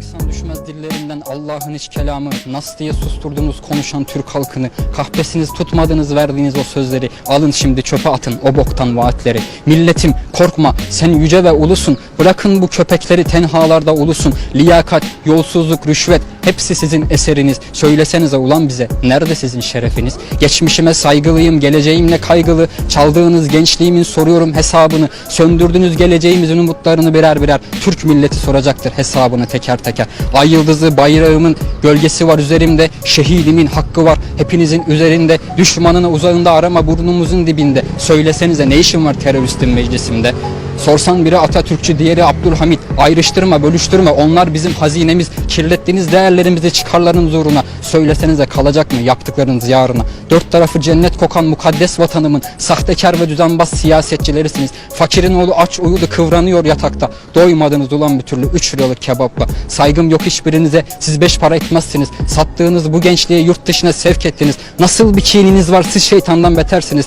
Aksan düşmez dillerinden Allah'ın hiç kelamı. Nas diye susturdunuz konuşan Türk halkını. Kahpesiniz tutmadınız verdiğiniz o sözleri. Alın şimdi çöpe atın o boktan vaatleri. Milletim korkma sen yüce ve ulusun. Bırakın bu köpekleri tenhalarda ulusun. Liyakat, yolsuzluk, rüşvet Hepsi sizin eseriniz. Söylesenize ulan bize nerede sizin şerefiniz? Geçmişime saygılıyım geleceğimle kaygılı. Çaldığınız gençliğimin soruyorum hesabını. Söndürdünüz geleceğimizin umutlarını birer birer. Türk milleti soracaktır hesabını teker teker. Ay yıldızı bayrağımın gölgesi var üzerimde. Şehidimin hakkı var hepinizin üzerinde. Düşmanını uzağında arama burnumuzun dibinde. Söylesenize ne işin var teröristin meclisimde Sorsan biri Atatürkçü diğeri Abdülhamit. Ayrıştırma bölüştürme. Onlar bizim hazinemiz. Kirlettiğiniz değerlerimizi çıkarların uğruna. Söylesenize kalacak mı yaptıklarınız yarına Dört tarafı cennet kokan mukaddes vatanımın Sahtekar ve düzenbaz siyasetçilerisiniz. Fakirin oğlu aç uyudu kıvranıyor yatakta. Doymadınız ulan bir türlü 3 liralık kebapla. Saygım yok hiçbirinize. Siz beş para etmezsiniz. Sattığınız bu gençliği yurt dışına sevk ettiniz. Nasıl bir kininiz var? Siz şeytandan betersiniz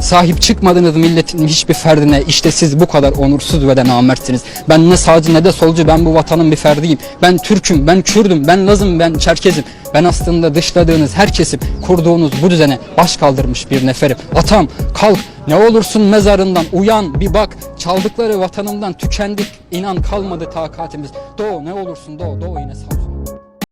Sahip çıkmadınız milletin hiçbir ferdine işte siz bu kadar onursuz ve de namertsiniz. Ben ne sağcı ne de solcu ben bu vatanın bir ferdiyim. Ben Türk'üm, ben Kürdüm, ben Lazım, ben Çerkezim. Ben aslında dışladığınız her kesim kurduğunuz bu düzene baş kaldırmış bir neferim. Atam kalk ne olursun mezarından uyan bir bak çaldıkları vatanından tükendik inan kalmadı takatimiz. Doğu ne olursun doğu doğu yine sağ.